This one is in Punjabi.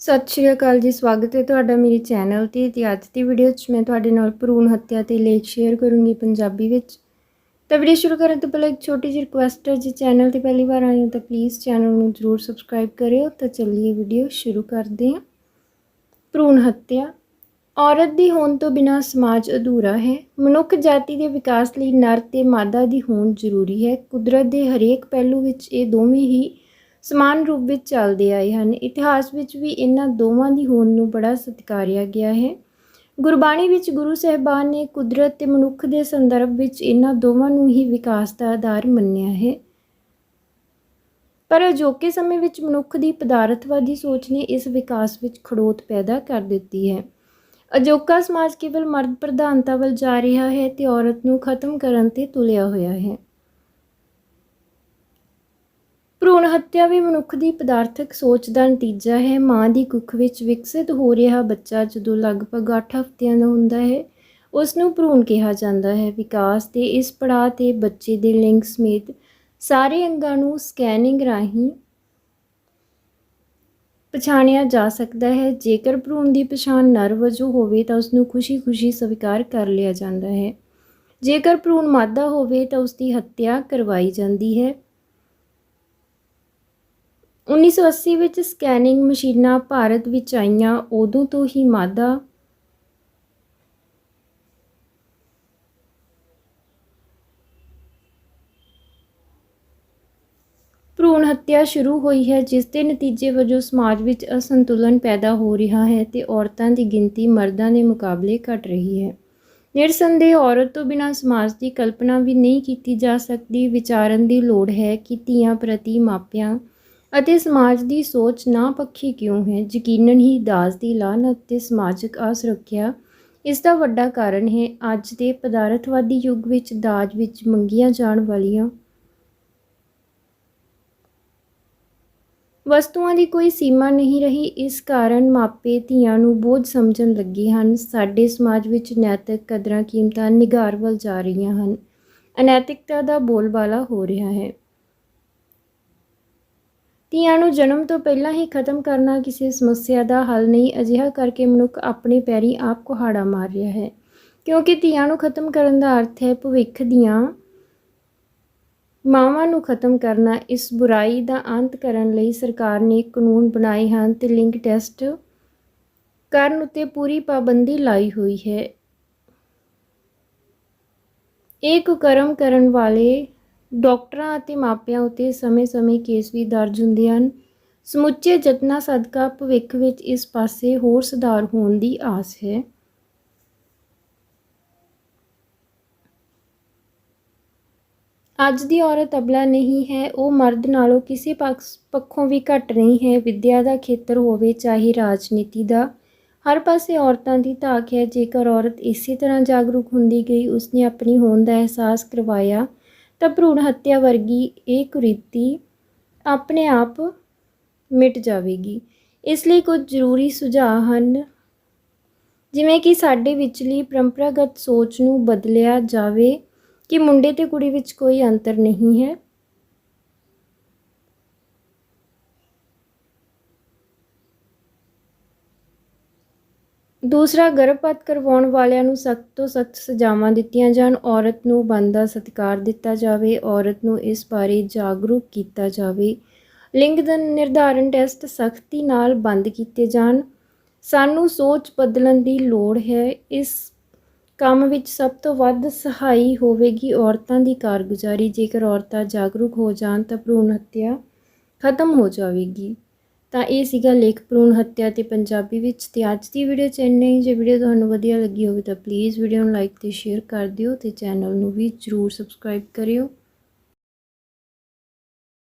ਸਤਿ ਸ਼੍ਰੀ ਅਕਾਲ ਜੀ, ਸਵਾਗਤ ਹੈ ਤੁਹਾਡਾ ਮੇਰੇ ਚੈਨਲ ਤੇ ਤੇ ਅੱਜ ਦੀ ਵੀਡੀਓ 'ਚ ਮੈਂ ਤੁਹਾਡੇ ਨਾਲ ਭਰੂਣ ਹੱਤਿਆ ਤੇ ਲੇਖ ਸ਼ੇਅਰ ਕਰੂੰਗੀ ਪੰਜਾਬੀ ਵਿੱਚ। ਤਾਂ ਵੀਡੀਓ ਸ਼ੁਰੂ ਕਰਨ ਤੋਂ ਪਹਿਲਾਂ ਇੱਕ ਛੋਟੀ ਜਿਹੀ ਰਿਕੁਐਸਟ ਹੈ, ਜੇ ਚੈਨਲ ਤੇ ਪਹਿਲੀ ਵਾਰ ਆਏ ਹੋ ਤਾਂ ਪਲੀਜ਼ ਚੈਨਲ ਨੂੰ ਜ਼ਰੂਰ ਸਬਸਕ੍ਰਾਈਬ ਕਰਿਓ। ਤਾਂ ਚੱਲੀਏ ਵੀਡੀਓ ਸ਼ੁਰੂ ਕਰਦੇ ਹਾਂ। ਭਰੂਣ ਹੱਤਿਆ। ਔਰਤ ਦੀ ਹੋਣ ਤੋਂ ਬਿਨਾਂ ਸਮਾਜ ਅਧੂਰਾ ਹੈ। ਮਨੁੱਖ ਜਾਤੀ ਦੇ ਵਿਕਾਸ ਲਈ ਨਰ ਤੇ ਮਾਦਾ ਦੀ ਹੋਣ ਜ਼ਰੂਰੀ ਹੈ। ਕੁਦਰਤ ਦੇ ਹਰੇਕ ਪਹਿਲੂ ਵਿੱਚ ਇਹ ਦੋਵੇਂ ਹੀ ਸਮਾਨ ਰੂਪ ਵਿੱਚ ਚੱਲਦੇ ਆਏ ਹਨ। ਇਤਿਹਾਸ ਵਿੱਚ ਵੀ ਇਹਨਾਂ ਦੋਵਾਂ ਦੀ ਹੋਂਦ ਨੂੰ ਬੜਾ ਸਤਿਕਾਰਿਆ ਗਿਆ ਹੈ। ਗੁਰਬਾਣੀ ਵਿੱਚ ਗੁਰੂ ਸਾਹਿਬਾਨ ਨੇ ਕੁਦਰਤ ਤੇ ਮਨੁੱਖ ਦੇ ਸੰਦਰਭ ਵਿੱਚ ਇਹਨਾਂ ਦੋਵਾਂ ਨੂੰ ਹੀ ਵਿਕਾਸ ਦਾ ਆਧਾਰ ਮੰਨਿਆ ਹੈ। ਪਰ ਅਜੋਕੇ ਸਮੇਂ ਵਿੱਚ ਮਨੁੱਖ ਦੀ ਪਦਾਰਥਵਾਦੀ ਸੋਚ ਨੇ ਇਸ ਵਿਕਾਸ ਵਿੱਚ ਖੜੋਤ ਪੈਦਾ ਕਰ ਦਿੱਤੀ ਹੈ। ਅਜੋਕਾ ਸਮਾਜ ਕੇਵਲ ਮਰਦ ਪ੍ਰਧਾਨਤਾ ਵੱਲ ਜਾ ਰਿਹਾ ਹੈ ਤੇ ਔਰਤ ਨੂੰ ਖਤਮ ਕਰਨ ਤੇ ਤੁਲਿਆ ਹੋਇਆ ਹੈ। ਭਰੂਣ ਹੱਤਿਆ ਵੀ ਮਨੁੱਖ ਦੀ ਪਦਾਰਥਕ ਸੋਚ ਦਾ ਨਤੀਜਾ ਹੈ। ਮਾਂ ਦੀ ਕੁੱਖ ਵਿੱਚ ਵਿਕਸਿਤ ਹੋ ਰਿਹਾ ਬੱਚਾ ਜਦੋਂ ਲਗਭਗ 8 ਹਫ਼ਤਿਆਂ ਦਾ ਹੁੰਦਾ ਹੈ ਉਸ ਨੂੰ ਭਰੂਣ ਕਿਹਾ ਜਾਂਦਾ ਹੈ। ਵਿਕਾਸ ਦੇ ਇਸ ਪੜਾਅ ਤੇ ਬੱਚੇ ਦੇ ਲਿੰਗ ਸਮੇਤ ਸਾਰੇ ਅੰਗਾਂ ਨੂੰ ਸਕੈਨਿੰਗ ਰਾਹੀਂ ਪਛਾਣਿਆ ਜਾ ਸਕਦਾ ਹੈ। ਜੇਕਰ ਭਰੂਣ ਦੀ ਪਛਾਣ ਨਰ ਵਜੋਂ ਹੋਵੇ ਤਾਂ ਉਸ ਨੂੰ ਖੁਸ਼ੀ-ਖੁਸ਼ੀ ਸਵੀਕਾਰ ਕਰ ਲਿਆ ਜਾਂਦਾ ਹੈ। ਜੇਕਰ ਭਰੂਣ ਮਾਦਾ ਹੋਵੇ ਤਾਂ ਉਸ ਦੀ ਹੱਤਿਆ ਕਰਵਾਈ ਜਾਂਦੀ ਹੈ। 1980 ਵਿੱਚ ਸਕੈਨਿੰਗ ਮਸ਼ੀਨਾਂ ਭਾਰਤ ਵਿੱਚ ਆਈਆਂ, ਉਦੋਂ ਤੋਂ ਹੀ ਮਾਦਾ ਭਰੂਣ ਹੱਤਿਆ ਸ਼ੁਰੂ ਹੋਈ ਹੈ, ਜਿਸ ਦੇ ਨਤੀਜੇ ਵਜੋਂ ਸਮਾਜ ਵਿੱਚ ਅਸੰਤੁਲਨ ਪੈਦਾ ਹੋ ਰਿਹਾ ਹੈ ਤੇ ਔਰਤਾਂ ਦੀ ਗਿਣਤੀ ਮਰਦਾਂ ਦੇ ਮੁਕਾਬਲੇ ਘਟ ਰਹੀ ਹੈ। ਨਿਰਸੰਦੇਹ ਔਰਤ ਤੋਂ ਬਿਨਾਂ ਸਮਾਜ ਦੀ ਕਲਪਨਾ ਵੀ ਨਹੀਂ ਕੀਤੀ ਜਾ ਸਕਦੀ। ਵਿਚਾਰਨ ਦੀ ਲੋੜ ਹੈ ਕਿ ਧੀਆਂ ਪ੍ਰਤੀ ਮਾਪਿਆਂ ਅਤੇ ਸਮਾਜ ਦੀ ਸੋਚ ਨਾ ਪੱਖੀ ਕਿਉਂ ਹੈ? ਯਕੀਨਨ ਹੀ ਦਾਜ ਦੀ ਲਾਨਤ ਤੇ ਸਮਾਜਿਕ ਅਸੁਰੱਖਿਆ ਇਸ ਦਾ ਵੱਡਾ ਕਾਰਨ ਹੈ। ਅੱਜ ਦੇ ਪਦਾਰਥਵਾਦੀ ਯੁੱਗ ਵਿੱਚ ਦਾਜ ਵਿੱਚ ਮੰਗੀਆਂ ਜਾਣ ਵਾਲੀਆਂ ਵਸਤੂਆਂ ਦੀ ਕੋਈ ਸੀਮਾ ਨਹੀਂ ਰਹੀ। ਇਸ ਕਾਰਨ ਮਾਪੇ ਧੀਆਂ ਨੂੰ ਬੋਝ ਸਮਝਣ ਲੱਗੇ ਹਨ। ਸਾਡੇ ਸਮਾਜ ਵਿੱਚ ਨੈਤਿਕ ਕਦਰਾਂ ਕੀਮਤਾਂ ਨਿਗਾਰ ਵੱਲ ਜਾ ਰਹੀਆਂ ਹਨ। ਅਨੈਤਿਕਤਾ ਦਾ ਬੋਲਬਾਲਾ ਹੋ ਰਿਹਾ ਹੈ। ਧੀਆਂ ਨੂੰ ਜਨਮ ਤੋਂ ਪਹਿਲਾਂ ਹੀ ਖਤਮ ਕਰਨਾ ਕਿਸੇ ਸਮੱਸਿਆ ਦਾ ਹੱਲ ਨਹੀਂ, ਅਜਿਹਾ ਕਰਕੇ ਮਨੁੱਖ ਆਪਣੇ ਪੈਰੀ ਆਪ ਕੁਹਾੜਾ ਮਾਰ ਰਿਹਾ ਹੈ। ਕਿਉਂਕਿ ਧੀਆਂ ਨੂੰ ਖਤਮ ਕਰਨ ਦਾ ਅਰਥ ਹੈ ਭਵਿੱਖ ਦੀਆਂ ਮਾਵਾਂ ਨੂੰ ਖਤਮ ਕਰਨਾ। ਇਸ ਬੁਰਾਈ ਦਾ ਅੰਤ ਕਰਨ ਲਈ ਸਰਕਾਰ ਨੇ ਕਾਨੂੰਨ ਬਣਾਏ ਹਨ ਤੇ ਲਿੰਕ ਟੈਸਟ ਕਰਨ ਉਤੇ ਪੂਰੀ ਪਾਬੰਦੀ ਲਾਈ ਹੋਈ ਹੈ। ਇਹ ਕੁਕਰਮ ਕਰਨ ਵਾਲੇ ਡਾਕਟਰਾਂ ਅਤੇ ਮਾਪਿਆਂ ਉਤੇ ਸਮੇਂ-ਸਮੇਂ ਕੇਸ ਵੀ ਦਰਜ ਹੁੰਦੇ ਹਨ। ਸਮੁੱਚੇ ਯਤਨਾਂ ਸਦਕਾ ਭਵਿੱਖ ਵਿੱਚ ਇਸ ਪਾਸੇ ਹੋਰ ਸੁਧਾਰ ਹੋਣ ਦੀ ਆਸ ਹੈ। ਅੱਜ ਦੀ ਔਰਤ ਅਬਲਾ ਨਹੀਂ ਹੈ, ਉਹ ਮਰਦ ਨਾਲੋਂ ਕਿਸੇ ਪੱਖੋਂ ਵੀ ਘੱਟ ਨਹੀਂ ਹੈ। ਵਿੱਦਿਆ ਦਾ ਖੇਤਰ ਹੋਵੇ ਚਾਹੇ ਰਾਜਨੀਤੀ ਦਾ, ਹਰ ਪਾਸੇ ਔਰਤਾਂ ਦੀ ਧਾਕ ਹੈ। ਜੇਕਰ ਔਰਤ ਇਸੇ ਤਰ੍ਹਾਂ ਜਾਗਰੂਕ ਹੁੰਦੀ ਗਈ, ਉਸਨੇ ਆਪਣੀ ਹੋਂਦ ਦਾ ਅਹਿਸਾਸ ਕਰਵਾਇਆ ਤਾਂ ਭਰੂਣ ਹੱਤਿਆ ਵਰਗੀ ਇਹ ਕੁਰੀਤੀ ਆਪਣੇ ਆਪ ਮਿਟ ਜਾਵੇਗੀ। ਇਸ ਲਈ ਕੁਝ ਜ਼ਰੂਰੀ ਸੁਝਾਅ ਹਨ। ਜਿਵੇਂ ਕਿ ਸਾਡੇ ਵਿਚਲੀ ਪਰੰਪਰਾਗਤ ਸੋਚ ਨੂੰ ਬਦਲਿਆ ਜਾਵੇ ਕਿ ਮੁੰਡੇ ਤੇ ਕੁੜੀ ਵਿੱਚ ਕੋਈ ਅੰਤਰ ਨਹੀਂ ਹੈ। ਦੂਸਰਾ, ਗਰਭਪਾਤ ਕਰਵਾਉਣ ਵਾਲਿਆਂ ਨੂੰ ਸਖਤ ਤੋਂ ਸਖਤ ਸਜ਼ਾਵਾਂ ਦਿੱਤੀਆਂ ਜਾਣ, ਔਰਤ ਨੂੰ ਬੰਦਾ ਸਤਿਕਾਰ ਦਿੱਤਾ ਜਾਵੇ, ਔਰਤ ਨੂੰ ਇਸ ਬਾਰੇ ਜਾਗਰੂਕ ਕੀਤਾ ਜਾਵੇ। ਲਿੰਗ ਦਾ, ਨਿਰਧਾਰਨ ਟੈਸਟ ਸਖਤੀ ਨਾਲ ਬੰਦ ਕੀਤੇ ਜਾਣ। ਸਾਨੂੰ ਸੋਚ ਬਦਲਣ ਦੀ ਲੋੜ ਹੈ। ਇਸ ਕੰਮ ਵਿੱਚ ਸਭ ਤੋਂ ਵੱਧ ਸਹਾਈ ਹੋਵੇਗੀ ਔਰਤਾਂ ਦੀ ਕਾਰਗੁਜ਼ਾਰੀ। ਜੇਕਰ ਔਰਤਾਂ ਜਾਗਰੂਕ ਹੋ ਜਾਣ ਤਾਂ ਭਰੂਣ ਹੱਤਿਆ ਖਤਮ ਹੋ ਜਾਵੇਗੀ। ਤਾਂ ਇਹ ਸੀਗਾ ਲੇਖ ਭਰੂਣ ਹੱਤਿਆ ਤੇ ਪੰਜਾਬੀ ਵਿੱਚ ਤੇ ਅੱਜ ਦੀ ਵੀਡੀਓ ਚ ਇੰਨਾ ਹੀ। ਜੇ ਵੀਡੀਓ ਤੁਹਾਨੂੰ ਵਧੀਆ ਲੱਗੀ ਹੋਵੇ ਤਾਂ ਪਲੀਜ਼ ਵੀਡੀਓ ਨੂੰ ਲਾਈਕ ਤੇ ਸ਼ੇਅਰ ਕਰ ਦਿਓ ਤੇ ਚੈਨਲ ਨੂੰ ਵੀ ਜਰੂਰ ਸਬਸਕ੍ਰਾਈਬ ਕਰਿਓ।